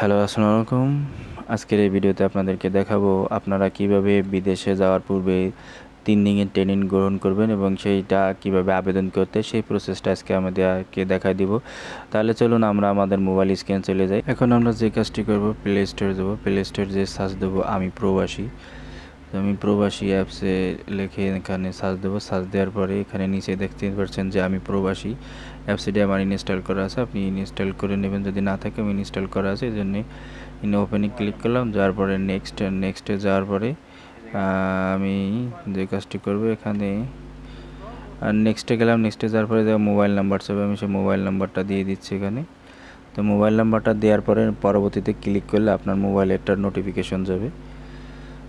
Hello, আসসালামু আলাইকুম। আজকের এই ভিডিওতে আপনাদেরকে দেখাবো আপনারা কীভাবে বিদেশে যাওয়ার পূর্বে তিন দিনের ট্রেনিং গ্রহণ করবেন এবং সেইটা কীভাবে আবেদন করতে, সেই প্রসেসটা আজকে আমাদেরকে দেখাই দিব। তাহলে চলুন আমরা আমাদের মোবাইল স্ক্যান চলে যাই। এখন আমরা যে কাজটি করব প্লে স্টোরে দেবো। প্লে স্টোর যে সার্চ দেবো, আমি প্রবাসী। আমি প্রবাসী অ্যাপসে লিখে এখানে সার্চ দেবো। সার্চ দেওয়ার পরে এখানে নিচে দেখতে পাচ্ছেন যে আমি প্রবাসী। অ্যাপসটি আমার ইনস্টল করা আছে। আপনি ইনস্টল করে নেবেন। যদি না থাকে, আমি ইনস্টল করা আছে। এই জন্য ইন ওপেনে ক্লিক করলাম। যাওয়ার পরে নেক্সট নেক্সটে যাওয়ার পরে আমি যে কাজটি করব এখানে, আর নেক্সটে গেলাম। নেক্সটে যাওয়ার পরে মোবাইল নাম্বার চাবে আমি সেই মোবাইল নাম্বারটা দিয়ে দিচ্ছি এখানে। তো মোবাইল নাম্বারটা দেওয়ার পরে পরবর্তীতে ক্লিক করলে আপনার মোবাইলে একটা নোটিফিকেশন যাবে।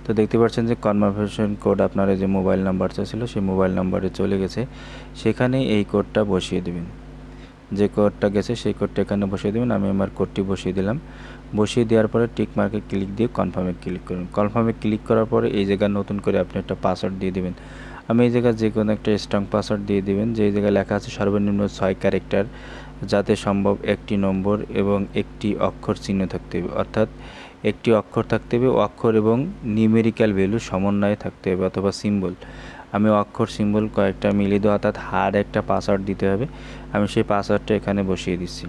তো দেখতে পাচ্ছেন যে কনভারসেশন কোড আপনার যে মোবাইল নাম্বারটা ছিল, সেই মোবাইল নাম্বারে চলে গেছে। সেখানে এই কোডটা বসিয়ে দেবেন। যে কোডটা গেছে সেই কোডটা এখানে বসিয়ে দেবেন। আমি আমার কোডটি বসিয়ে দিলাম। বসিয়ে দেওয়ার পরে টিক মার্কে ক্লিক দিয়ে কনফার্মে ক্লিক করুন। কনফার্মে ক্লিক করার পরে এই জায়গায় নতুন করে আপনি একটা পাসওয়ার্ড দিয়ে দেবেন। আমি এই জায়গায় যে কোনো একটা স্ট্রং পাসওয়ার্ড দিয়ে দেবেন, যে জায়গায় লেখা আছে সর্বনিম্ন ছয় ক্যারেক্টার, যাতে সম্ভব একটি নম্বর এবং একটি অক্ষর চিহ্ন থাকতে হবে। অর্থাৎ একটি অক্ষর থাকতে হবে, অক্ষর এবং নিউমেরিক্যাল ভ্যালু সমন্বয়ে থাকতে হবে অথবা সিম্বল আমি অক্ষর সিম্বল কয়েকটা মিলিয়ে দেওয়া অর্থাৎ হার একটা পাসওয়ার্ড দিতে হবে। আমি সেই পাসওয়ার্ডটা এখানে বসিয়ে দিচ্ছি।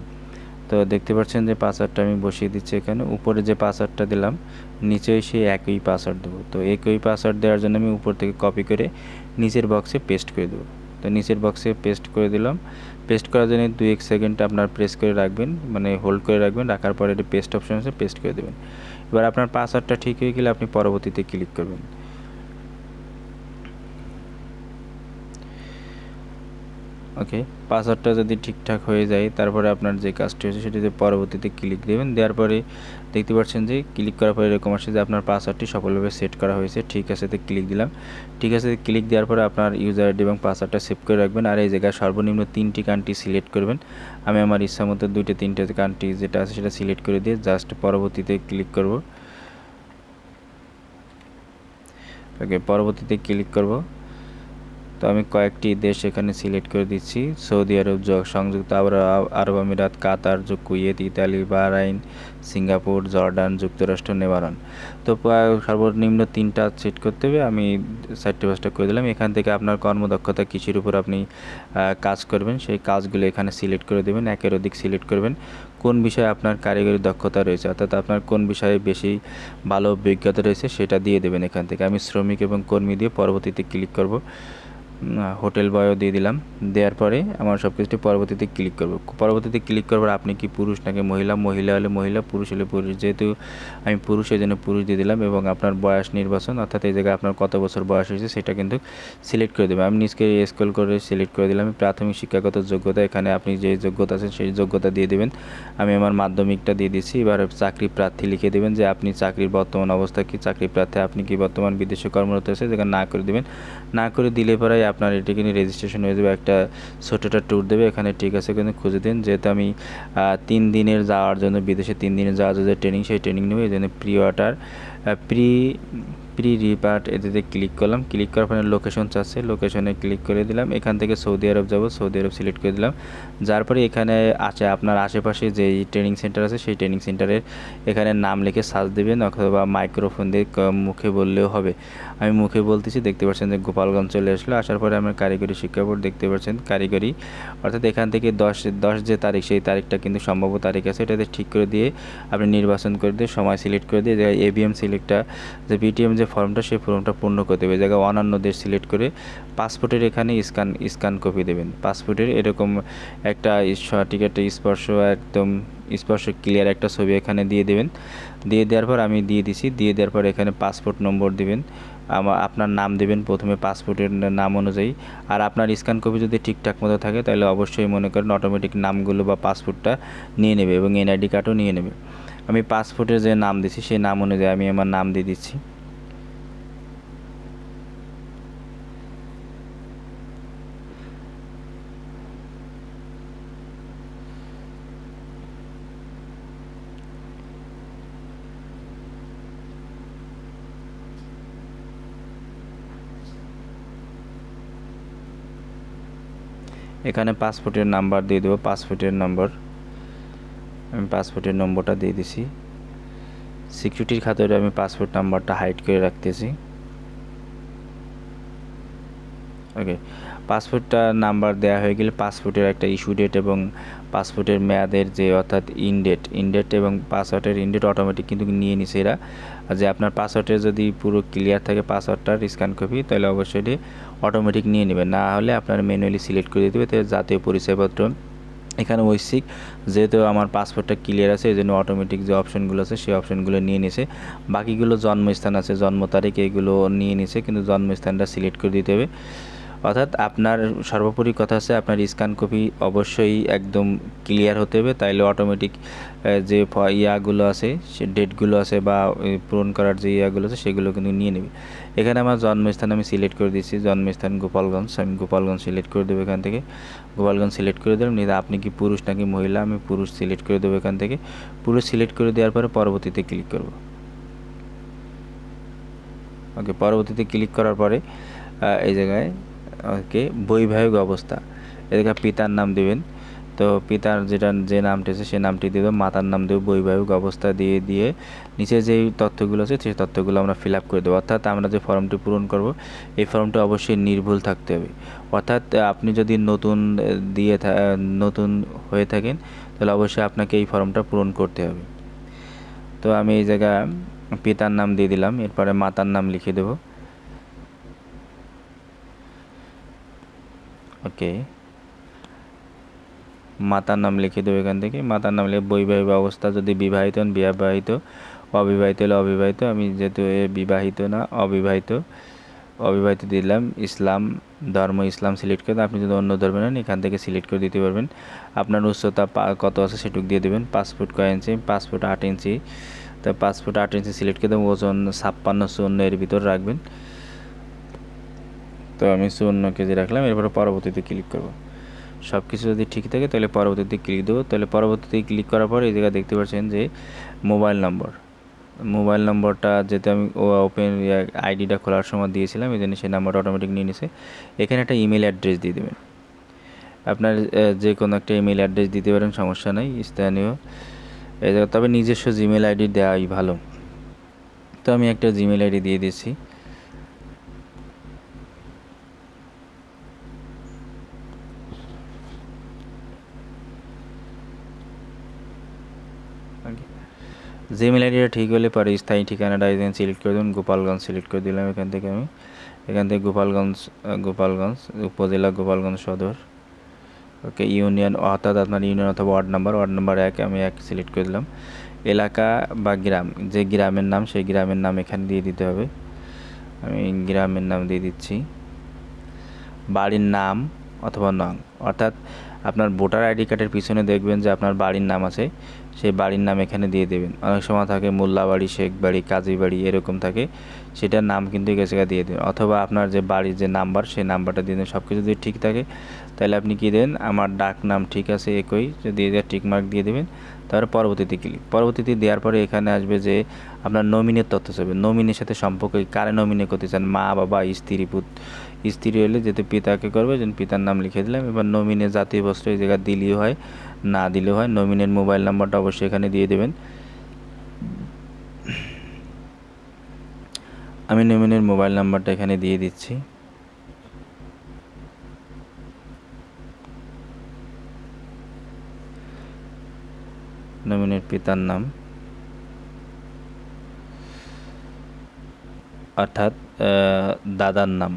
তো দেখতে পাচ্ছেন যে পাসওয়ার্ডটা আমি বসিয়ে দিচ্ছি এখানে। উপরে যে পাসওয়ার্ডটা দিলাম নিচেই সেই একই পাসওয়ার্ড দেবো। তো একই পাসওয়ার্ড দেওয়ার জন্য আমি উপর থেকে কপি করে নিচের বক্সে পেস্ট করে দেবো। তো নিচের বক্সে পেস্ট করে দিলাম। পেস্ট করার জন্য দু এক সেকেন্ড আপনার প্রেস করে রাখবেন মানে হোল্ড করে রাখবেন, রাখার পরে এটি পেস্ট অপশন আছে পেস্ট করে দেবেন। এবার আপনার পাসওয়ার্ডটা ঠিক হয়ে গেলে আপনি পরবর্তীতে ক্লিক করবেন। ওকে পাসওয়ার্ডটা যদি ঠিকঠাক হয়ে যায়, তারপরে আপনার যে কাজটি হচ্ছে সেটিতে পরবর্তীতে ক্লিক দেবেন। দেওয়ার পরে দেখতে পাচ্ছেন যে ক্লিক করার পরে এরকম আসছে যে আপনার পাসওয়ার্ডটি সফলভাবে সেট করা হয়েছে। ঠিক আছে, তো ক্লিক দিলাম। ঠিক আছে ক্লিক দেওয়ার পরে আপনার ইউজার আইডি এবং পাসওয়ার্ডটা সেভ করে রাখবেন। আর এই জায়গায় সর্বনিম্ন তিনটি কান্ট্রি সিলেক্ট করবেন। আমি আমার ইচ্ছা মতো দুইটা, তিনটে কান্ট্রি যেটা আছে সেটা সিলেক্ট করে দিয়ে জাস্ট পরবর্তীতে ক্লিক করব। ওকে পরবর্তীতে ক্লিক করব। তো আমি কয়েকটি দেশ এখানে সিলেক্ট করে দিচ্ছি। সৌদি আরব সংযুক্ত আরব আমিরাত, Qatar Kuwait, Italy, Bahrain, Singapore, Jordan, যুক্তরাষ্ট্র নেবারন তো সর্বনিম্ন তিনটা সেট করতে হবে। আমি চারটে পাঁচটা করে দিলাম। এখান থেকে আপনার কর্মদক্ষতা কৃষির উপর আপনি কাজ করবেন, সেই কাজগুলো এখানে সিলেক্ট করে দেবেন, একের অধিক সিলেক্ট করবেন। কোন বিষয়ে আপনার কারিগরি দক্ষতা রয়েছে, অর্থাৎ আপনার কোন বিষয়ে বেশি ভালো অভিজ্ঞতা রয়েছে, সেটা দিয়ে দেবেন এখান থেকে। আমি শ্রমিক এবং কর্মী দিয়ে পরবর্তীতে ক্লিক করব। হোটেল বয়ও দিয়ে দিলাম। দেওয়ার পরে আমার সব কিছুটি পরবর্তীতে ক্লিক করব। পরবর্তীতে ক্লিক করবার আপনি কি পুরুষ নাকি মহিলা? মহিলা হলে মহিলা, পুরুষ হলে পুরুষ। যেহেতু আমি পুরুষ এই জন্য পুরুষ দিয়ে দিলাম এবং আপনার বয়স নির্বাচন, অর্থাৎ এই জায়গায় আপনার কত বছর বয়স হয়েছে সেটা কিন্তু সিলেক্ট করে দেবেন আমি নিজকে স্কুল করে সিলেক্ট করে দিলাম। প্রাথমিক শিক্ষাগত যোগ্যতা, এখানে আপনি যে যোগ্যতা আছেন সেই যোগ্যতা দিয়ে দেবেন। আমি আমার মাধ্যমিকটা দিয়ে দিচ্ছি। এবার চাকরি প্রার্থী লিখে দেবেন যে আপনি চাকরির বর্তমান অবস্থা কি? চাকরি প্রার্থী আপনি কি বর্তমান বিদেশে কর্মরত আছে যেখানে না করে দেবেন। না করে দিলে পরে আপনার এটি কিন্তু রেজিস্ট্রেশন হয়ে যাবে, একটা ছোটোটা ট্যুর দেবে, এখানে ঠিক আছে কিন্তু খুঁজে দিন, যেহেতু আমি তিন দিনের যাওয়ার জন্য বিদেশে তিন দিনের যাওয়ার যে ট্রেনিং সেই ট্রেনিং নেবে, এই জন্য প্রি ওয়াটার প্রি প্রি রিপার্ট এতে ক্লিক করলাম। ক্লিক করার পরে লোকেশন চাচ্ছে। লোকেশনে ক্লিক করে দিলাম। এখান থেকে সৌদি আরব যাব। সৌদি আরব সিলেক্ট করে দিলাম। যার পরে এখানে আছে আপনার আশেপাশে যেই ট্রেনিং সেন্টার আছে, সেই ট্রেনিং সেন্টারের এখানে নাম লিখে সার্চ দেবেন অথবা মাইক্রোফোন দিয়ে মুখে বললেও হবে। আমি মুখে বলতেছি, দেখতে পাচ্ছেন যে গোপালগঞ্জ চলে আসলো। আসার পরে আমার কারিগরি শিক্ষা বোর্ড দেখতে পাচ্ছেন, কারিগরি। অর্থাৎ এখান থেকে দশ দশ যে তারিখ, সেই তারিখটা কিন্তু সম্ভাব্য তারিখ আছে। এটাতে ঠিক করে দিয়ে আপনি নির্বাচন করে দিয়ে সময় সিলেক্ট করে দিয়ে এবিএম সিলেক্টটা যে বিটিএম যে ফর্মটা সেই ফর্মটা পূর্ণ করতে হবে। জায়গায় অন্যান্য দেশ সিলেক্ট করে পাসপোর্টের এখানে স্ক্যান স্ক্যান কপি দেবেন। পাসপোর্টের এরকম একটা একটা স্পর্শ, একদম স্পর্শ ক্লিয়ার একটা ছবি এখানে দিয়ে দেবেন। দিয়ে দেওয়ার পর আমি দিয়ে দিছি। দিয়ে দেওয়ার পর এখানে পাসপোর্ট নম্বর দিবেন। আমার আপনার নাম দেবেন প্রথমে পাসপোর্টের নাম অনুযায়ী। আর আপনার স্ক্যান কপি যদি ঠিকঠাক মতো থাকে, তাহলে অবশ্যই মনে করেন অটোমেটিক নামগুলো বা পাসপোর্টটা নিয়ে নেবে এবং এনআইডি কার্ডও নিয়ে নেবে। আমি পাসপোর্টের যে নাম দিছি, সেই নাম অনুযায়ী আমি আমার নাম দিয়ে দিচ্ছি। এখানে পাসপোর্টের নাম্বার দিয়ে দেবো, পাসপোর্টের নম্বর। আমি পাসপোর্টের নম্বরটা দিয়ে দিছি। সিকিউরিটির খাতিরে আমি পাসপোর্ট নাম্বারটা হাইড করে রাখতেছি। ওকে, পাসপোর্টটা নাম্বার দেওয়া হয়ে গেলে পাসপোর্টের একটা ইস্যু ডেট এবং পাসপোর্টের মেয়াদের যে অর্থাৎ ইন ইনডেট ইনডেট এবং পাসওয়ার্ডের ইনডেট অটোমেটিক কিন্তু নিয়ে নিছে এরা। যে আপনার পাসওয়ার্ডের যদি পুরো ক্লিয়ার থাকে, পাসওয়ার্ডটার স্ক্যান কপি তাহলে অবশ্যই অটোমেটিক নিয়ে নেবেন। না হলে আপনার ম্যানুয়ালি সিলেক্ট করে দিতে হবে। জাতীয় পরিচয়পত্র, এখানে ঐচ্ছিক যেহেতু আমার পাসপোর্টটা ক্লিয়ার আছে এই জন্য অটোমেটিক যে অপশনগুলো আছে, সেই অপশনগুলো নিয়ে নিছে। বাকিগুলো জন্মস্থান আছে, জন্ম তারিখ এইগুলো নিয়ে নিছে, কিন্তু জন্মস্থানটা সিলেক্ট করে দিতে হবে। অর্থাৎ আপনার সর্বোপরি কথা আছে আপনার স্ক্যান কপি অবশ্যই একদম ক্লিয়ার হতে হবে। তাইলে অটোমেটিক যে ইয়াগুলো আছে, সে ডেটগুলো আছে বা পূরণ করার যে ইয়াগুলো আছে, সেগুলো কিন্তু নিয়ে নেবে। এখানে আমার জন্মস্থান আমি সিলেক্ট করে দিচ্ছি জন্মস্থান গোপালগঞ্জ। আমি গোপালগঞ্জ সিলেক্ট করে দেবো এখান থেকে। গোপালগঞ্জ সিলেক্ট করে দিলাম, নিয়ে আপনি কি পুরুষ নাকি মহিলা, আমি পুরুষ সিলেক্ট করে দেবো এখান থেকে। পুরুষ সিলেক্ট করে দেওয়ার পরে পরবর্তীতে ক্লিক করব। ওকে পরবর্তীতে ক্লিক করার পরে এই জায়গায় ওকে বৈবাহিক অবস্থা। এদিকে পিতার নাম দিবেন। তো পিতার যেটা, যে নামটি আছে সেই নামটি দিয়ে দেবে মাতার নাম দেবে বৈবাহিক অবস্থা দিয়ে দিয়ে নিচে যেই তথ্যগুলো আছে সেই তথ্যগুলো আমরা ফিল আপ করে দেবো। অর্থাৎ আমরা যে ফর্মটি পূরণ করব, এই ফর্মটি অবশ্যই নির্ভুল থাকতে হবে। অর্থাৎ আপনি যদি নতুন দিয়ে নতুন হয়ে থাকেন, তাহলে অবশ্যই আপনাকে এই ফর্মটা পূরণ করতে হবে। তো আমি এই জায়গায় পিতার নাম দিয়ে দিলাম, এরপরে মাতার নাম লিখে দেবো। ওকে। মাতার নাম লিখে দেবো এখান থেকে। মাতার নাম লিখে বৈবাহিক অবস্থা যদি বিবাহিত হন, বিবাহিত, অবিবাহিত হলে অবিবাহিত, আমি যেহেতু এ বিবাহিত না, অবিবাহিত অবিবাহিত দিলাম, ইসলাম, ধর্ম, ইসলাম সিলেক্ট করে, আপনি যদি অন্য ধর্মে নেন, এখান থেকে সিলেক্ট করে দিতে পারবেন। আপনার উচ্চতা কত আছে সেটুকু দিয়ে দেবেন পাসপোর্ট কয় ইঞ্চি পাসপোর্ট আট ইঞ্চি তো পাসপোর্ট আট ইঞ্চি সিলেক্ট করে ওজন ছাপ্পান্ন চুয়ান্ন এর ভিতর রাখবেন। তো আমি চুয়ান্ন কেজি রাখলাম, এরপরে পরবর্তীতে ক্লিক করব। সব কিছু যদি ঠিক থাকে, তাহলে পরবর্তীতে ক্লিক দেবো। তাহলে পরবর্তীতে ক্লিক করার পর এই জায়গায় দেখতে পাচ্ছেন যে মোবাইল নম্বর মোবাইল নম্বরটা যেহেতু আমি ওপেন আইডিটা খোলার সময় দিয়েছিলাম, এই জন্য সেই নাম্বারটা অটোমেটিক নিয়ে নিছে। এখানে একটা ইমেল অ্যাড্রেস দিয়ে দেবেন। আপনার যে কোনো একটা ইমেল অ্যাড্রেস দিতে পারেন, সমস্যা নেই, স্থানীয়। এই তবে নিজস্ব জিমেল আইডি দেওয়াই ভালো। তো আমি একটা জিমেল আইডি দিয়ে দিচ্ছি জিমেল আইডিটা ঠিক হলে পরে, স্থায়ী ঠিকানাটা এখানে সিলেক্ট করে দেবেন, গোপালগঞ্জ সিলেক্ট করে দিলাম এখান থেকে আমি। এখান থেকে গোপালগঞ্জ গোপালগঞ্জ, উপজেলা গোপালগঞ্জ সদর। ওকে ইউনিয়ন অর্থাৎ আপনার ইউনিয়ন অথবা ওয়ার্ড নাম্বার ওয়ার্ড নাম্বার এক, আমি এক সিলেক্ট করে দিলাম। এলাকা বা গ্রাম, যে গ্রামের নাম, সেই গ্রামের নাম এখানে দিয়ে দিতে হবে। আমি গ্রামের নাম দিয়ে দিচ্ছি। বাড়ির নাম অথবা নং, অর্থাৎ আপনার ভোটার আইডি কার্ডের পিছনে দেখবেন যে আপনার বাড়ির নাম আছে। সেই বাড়ির নাম এখানে দিয়ে দেবেন। অনেক সময় থাকে মোল্লা বাড়ি শেখ বাড়ি কাজী বাড়ি এরকম থাকে, সেটার নাম কিন্তু গেছে দিয়ে দেবেন। অথবা আপনার যে বাড়ির যে নাম্বার, সেই নাম্বারটা দিয়ে দেবেন। সব কিছু যদি ঠিক থাকে তাহলে আপনি কী দেন? আমার ডাক নাম ঠিক আছে একই, যদি দিয়ে টিক মার্ক দিয়ে দেবেন, তারপরে পরবর্তীতে ক্লিক পরবর্তীতে দেওয়ার পরে এখানে আসবে যে আপনার নমিনের তথ্য চাইবে নমিনের সাথে সম্পর্ক, কারে নমিনে করতে চান? মা, বাবা, স্ত্রী, পুত। স্ত্রী হলে যেহেতু পিতাকে করবে, যেন পিতার নাম লিখে দিলাম। এবার নমিনে জাতীয় বস্ত্র এই জায়গায় দিলেও হয়, না দিলেও হয় নমিনের মোবাইল নাম্বারটা অবশ্যই এখানে দিয়ে দেবেন। আমি নমিনের মোবাইল নাম্বারটা এখানে দিয়ে দিচ্ছি। নমিনের পিতার নাম। অর্থাৎ দাদার নাম।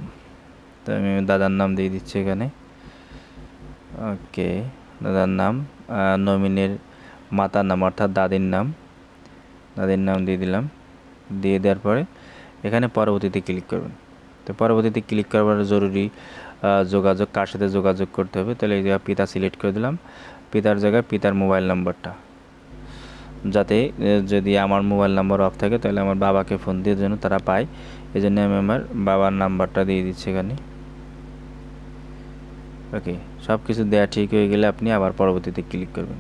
তো আমি দাদার নাম দিয়ে দিচ্ছি এখানে। ওকে, দাদার নাম নমিনের মাতার নাম, অর্থাৎ দাদির নাম। দাদির নাম দিয়ে দিলাম। দিয়ে দেওয়ার পরে এখানে পরবর্তীতে ক্লিক করবেন। তো পরবর্তীতে ক্লিক করার জরুরি যোগাযোগ, কার সাথে যোগাযোগ করতে হবে? তাহলে পিতা সিলেক্ট করে দিলাম। পিতার জায়গায় পিতার মোবাইল নাম্বারটা যাতে যদি আমার মোবাইল নাম্বার অফ থাকে, তাহলে আমার বাবাকে ফোন দিয়ে যেন তারা পায়। এই জন্য আমি আমার বাবার নাম্বারটা দিয়ে দিচ্ছি এখানে। ওকে সব কিছু দেওয়া ঠিক হয়ে গেলে আপনি আবার পরবর্তীতে ক্লিক করবেন।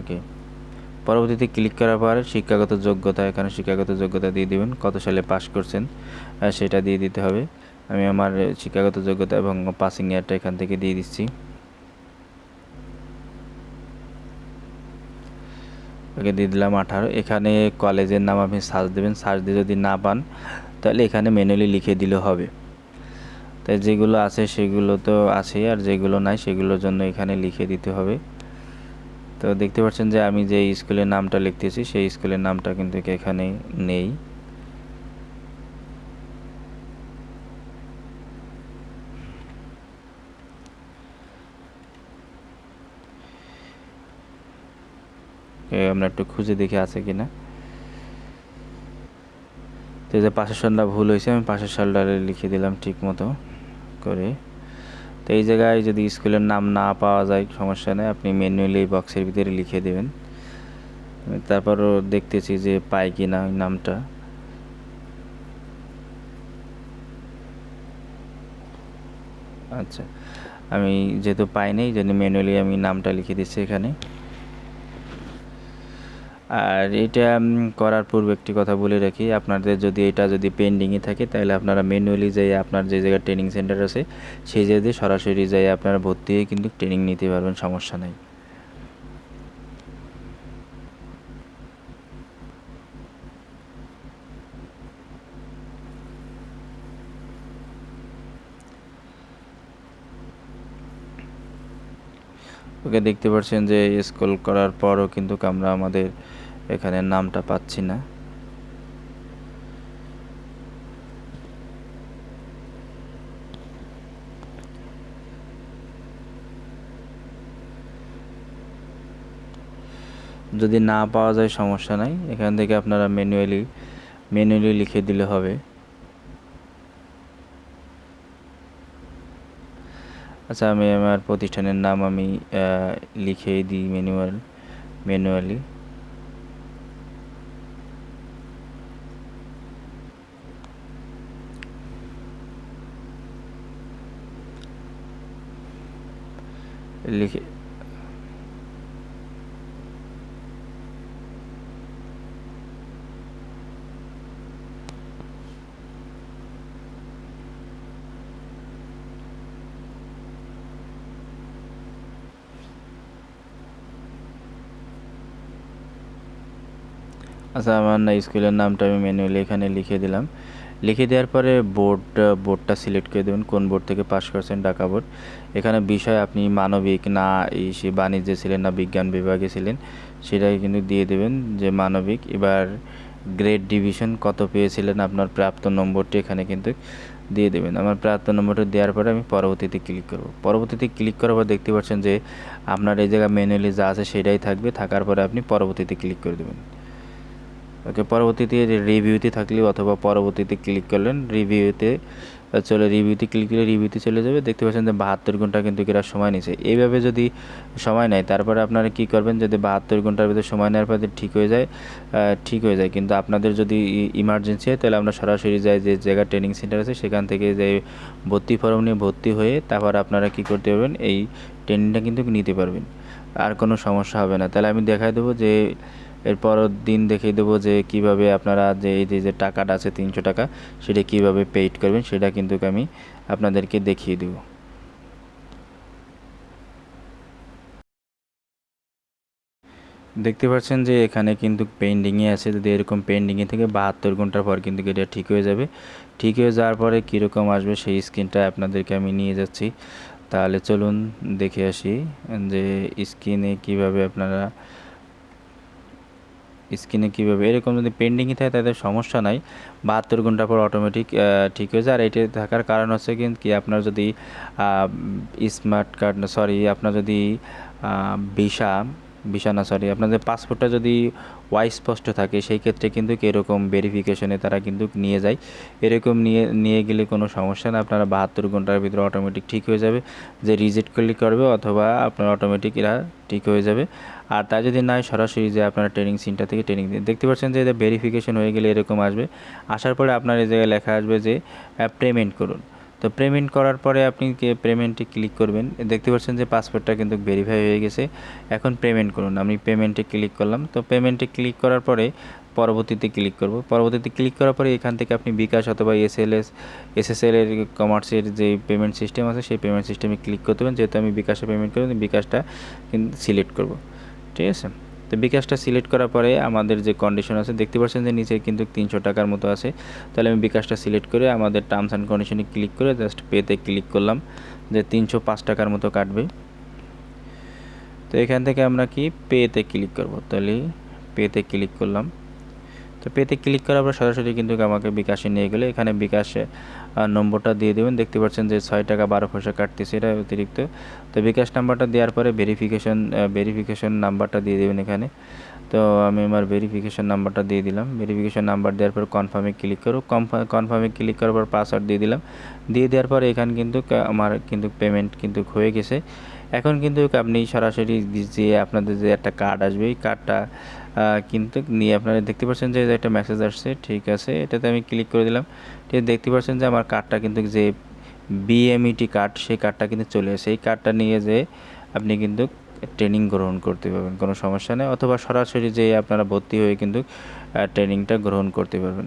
ওকে পরবর্তীতে ক্লিক করার পর শিক্ষাগত যোগ্যতা, এখানে শিক্ষাগত যোগ্যতা দিয়ে দিবেন, কত সালে পাস করছেন সেটা দিয়ে দিতে হবে। আমি আমার শিক্ষাগত যোগ্যতা এবং পাসিং ইয়ারটা এখান থেকে দিয়ে দিচ্ছি। ওকে দিয়ে দিলাম আঠারো। এখানে কলেজের নাম আপনি সার্চ দেবেন। সার্চ দিয়ে যদি না পান, তাহলে এখানে ম্যানুয়ালি লিখে দিলে হবে। তাই যেগুলো আছে সেগুলো তো আছেই, আর যেগুলো নাই সেগুলোর জন্য এখানে লিখে দিতে হবে। তো দেখতে পাচ্ছেন যে আমি যে স্কুলের নামটা লিখতেছি, সেই স্কুলের নামটা কিন্তু এখানে নেই। আমরা একটু খুঁজে দেখে আছে কিনা। তো এই যে পাশের সালটা ভুল হয়েছে, আমি পাশের সালটা লিখে দিলাম ঠিক মতো করে। তো এই জায়গায় যদি স্কুলের নাম না পাওয়া যায়, সমস্যা নেই, আপনি ম্যানুয়ালি এই বক্সের ভিতরে লিখে দেবেন। তারপরও দেখতেছি যে পাই কি না ওই নামটা। আচ্ছা আমি যেহেতু পাইনি এই জন্য ম্যানুয়ালি আমি নামটা লিখে দিচ্ছি এখানে। আর এটা করার পূর্বে একটি কথা বলে রাখি, আপনাদের যদি এটা যদি পেন্ডিংয়ে থাকে, তাহলে আপনারা ম্যানুয়ালি যাই আপনার যে জায়গায় ট্রেনিং সেন্টার আছে, সেই জায়গায় সরাসরি যাই আপনারা ভর্তি হয়ে কিন্তু ট্রেনিং নিতে পারবেন, সমস্যা নেই। ওকে, দেখতে পাচ্ছেন যে স্কুল করার পরও কিন্তু আমরা আমাদের এখানে নামটা পাচ্ছি না। যদি না পাওয়া যায় সমস্যা নাই। এখান থেকে আপনারা ম্যানুয়ালি ম্যানুয়ালি লিখে দিলে হবে। আচ্ছা আমি আমার প্রতিষ্ঠানের নাম আমি লিখে দিই ম্যানুয়াল ম্যানুয়ালি লিখে আচ্ছা আমার না স্কুলের নামটা আমি ম্যানুয়ালি এখানে লিখে দিলাম। লিখে দেওয়ার পরে বোর্ড, বোর্ডটা সিলেক্ট করে দেবেন, কোন বোর্ড থেকে পাস করছেন ঢাকা বোর্ড। এখানে বিষয় আপনি মানবিক না সে বাণিজ্যে ছিলেন না, বিজ্ঞান বিভাগে ছিলেন, সেটাকে কিন্তু দিয়ে দেবেন যে মানবিক। এবার গ্রেড ডিভিশন কত পেয়েছিলেন আপনার প্রাপ্ত নম্বরটি এখানে কিন্তু দিয়ে দেবেন। আমার প্রাপ্ত নম্বরটা দেওয়ার পরে আমি পরবর্তীতে ক্লিক করব। পরবর্তীতে ক্লিক করার পর দেখতে পাচ্ছেন যে আপনার এই জায়গায় ম্যানুয়ালি যা আছে সেটাই থাকবে, থাকার পরে আপনি পরবর্তীতে ক্লিক করে দেবেন। ওকে, পরবর্তীতে রিভিউতে থাকলে অথবা পরবর্তীতে ক্লিক করলেন, রিভিউতে চলে, রিভিউতে ক্লিক করলে রিভিউতে চলে যাবে। দেখতে পাচ্ছেন যে বাহাত্তর ঘণ্টা কিন্তু এরা সময় নিছে এইভাবে যদি সময় নেয়, তারপরে আপনারা কি করবেন যদি বাহাত্তর ঘণ্টার ভিতরে সময় নেওয়ার পরে ঠিক হয়ে যায় ঠিক হয়ে যায়। কিন্তু আপনাদের যদি ইমার্জেন্সি হয়, তাহলে আমরা সরাসরি যাই যে জায়গা ট্রেনিং সেন্টার আছে, সেখান থেকে যে ভর্তি ফর্ম নিয়ে ভর্তি হয়ে তারপর আপনারা কি করতে পারবেন, এই ট্রেনিংটা কিন্তু নিতে পারবেন। আর কোনো সমস্যা হবে না। তাহলে আমি দেখাই দেবো যে এরপর দিন দেখিয়ে দেবো যে কীভাবে আপনারা যে এই যে টাকাটা আছে তিনশো টাকা, সেটা কীভাবে পেইড করবেন, সেটা কিন্তু আমি আপনাদেরকে দেখিয়ে দেবো। দেখতে পাচ্ছেন যে এখানে কিন্তু পেন্ডিংয়ে আছে, যদি এরকম পেন্ডিংয়ে থেকে, বাহাত্তর ঘণ্টার পর কিন্তু এটা ঠিক হয়ে যাবে। ঠিক হয়ে যাওয়ার পরে কীরকম আসবে সেই স্ক্রিনটা আপনাদেরকে আমি নিয়ে যাচ্ছি। তাহলে চলুন দেখে আসি যে স্ক্রিনে কীভাবে আপনারা স্ক্রিনে কীভাবে এরকম যদি পেন্ডিংই থাকে তাদের সমস্যা নাই। বাহাত্তর ঘণ্টা পর অটোমেটিক ঠিক হয়ে যায়। আর এটি থাকার কারণ হচ্ছে কিন্তু কি আপনার যদি স্মার্ট কার্ড সরি আপনার যদি ভিসা ভিসা না সরি আপনাদের পাসপোর্টটা যদি স্পষ্ট থাকে, সেই ক্ষেত্রে কিন্তু এরকম ভেরিফিকেশনে তারা কিন্তু নিয়ে যায়। এরকম নিয়ে নিয়ে গেলে কোনো সমস্যা না, আপনারা বাহাত্তর ঘণ্টার ভিতরে অটোমেটিক ঠিক হয়ে যাবে। যে রিজেক্ট করলে করবে অথবা আপনার অটোমেটিক এরা ঠিক হয়ে যাবে। আর তা যদি নয় সরাসরি যে আপনারা ট্রেনিং সেন্টার থেকে ট্রেনিং দেখতে পাচ্ছেন যে এটা ভেরিফিকেশন হয়ে গেলে এরকম আসবে। আসার পরে আপনার এই জায়গায় লেখা আসবে যে পেমেন্ট করুন। তো পেমেন্ট করার পরে আপনি পেমেন্টে ক্লিক করবেন। দেখতে পাচ্ছেন যে পাসপোর্টটা কিন্তু ভেরিফাই হয়ে গেছে। এখন পেমেন্ট করুন। আমি পেমেন্টে ক্লিক করলাম। তো পেমেন্টে ক্লিক করার পরে পরবর্তীতে ক্লিক করব। পরবর্তীতে ক্লিক করার পরে এখান থেকে আপনি বিকাশ অথবা এসএলএস এসএসএল এর কমার্সের যে পেমেন্ট সিস্টেম আছে, সেই পেমেন্ট সিস্টেমে ক্লিক করতে হবে যেহেতু আমি বিকাশে পেমেন্ট করব বিকাশটা কিন্তু সিলেক্ট করব। ঠিক আছে? তো বিকাশটা সিলেক্ট করার পরে আমাদের যে কন্ডিশন আছে, দেখতে পাচ্ছেন যে নিচে কিন্তু তিনশো টাকার মতো আছে। তাহলে আমি বিকাশটা সিলেক্ট করে আমাদের টার্মস অ্যান্ড কন্ডিশনে ক্লিক করে জাস্ট পেতে ক্লিক করলাম যে তিনশো পাঁচ টাকার মতো কাটবে। তো এখান থেকে আমরা কি পেতে ক্লিক করব? তাহলে পেতে ক্লিক করলাম। তো পেতে ক্লিক করার পর সরাসরি কিন্তু আমাকে বিকাশে নিয়ে গেলে। এখানে বিকাশে নম্বরটা দিয়ে দেবেন। দেখতে পাচ্ছেন যে ছয় টাকা বারো পয়সা কাটতেছে এটা অতিরিক্ত। তো বিকাশ নাম্বারটা দেওয়ার পরে ভেরিফিকেশন ভেরিফিকেশন নাম্বারটা দিয়ে দেবেন এখানে। তো আমি আমার ভেরিফিকেশন নাম্বারটা দিয়ে দিলাম। ভেরিফিকেশন নাম্বার দেওয়ার পর কনফার্মে ক্লিক করো কনফার্মে ক্লিক করার পর পাসওয়ার্ড দিয়ে দিলাম। দিয়ে দেওয়ার পর এখানে কিন্তু আমার কিন্তু পেমেন্ট কিন্তু হয়ে গেছে। এখন কিন্তু আপনি সরাসরি যে আপনাদের যে একটা কার্ড আসবে, এই কার্ডটা কিন্তু নিয়ে আপনারা দেখতে পাচ্ছেন যে একটা মেসেজ আসছে, ঠিক আছে, এটাতে আমি ক্লিক করে দিলাম। ঠিক দেখতে পাচ্ছেন যে আমার কার্ডটা কিন্তু যে বিএমইটি কার্ড সেই কার্ডটা কিন্তু চলে আসে। এই কার্ডটা নিয়ে যে আপনি কিন্তু ট্রেনিং গ্রহণ করতে পারবেন, কোনো সমস্যা নেই। অথবা সরাসরি যে আপনারা ভর্তি হয়ে কিন্তু ট্রেনিংটা গ্রহণ করতে পারবেন।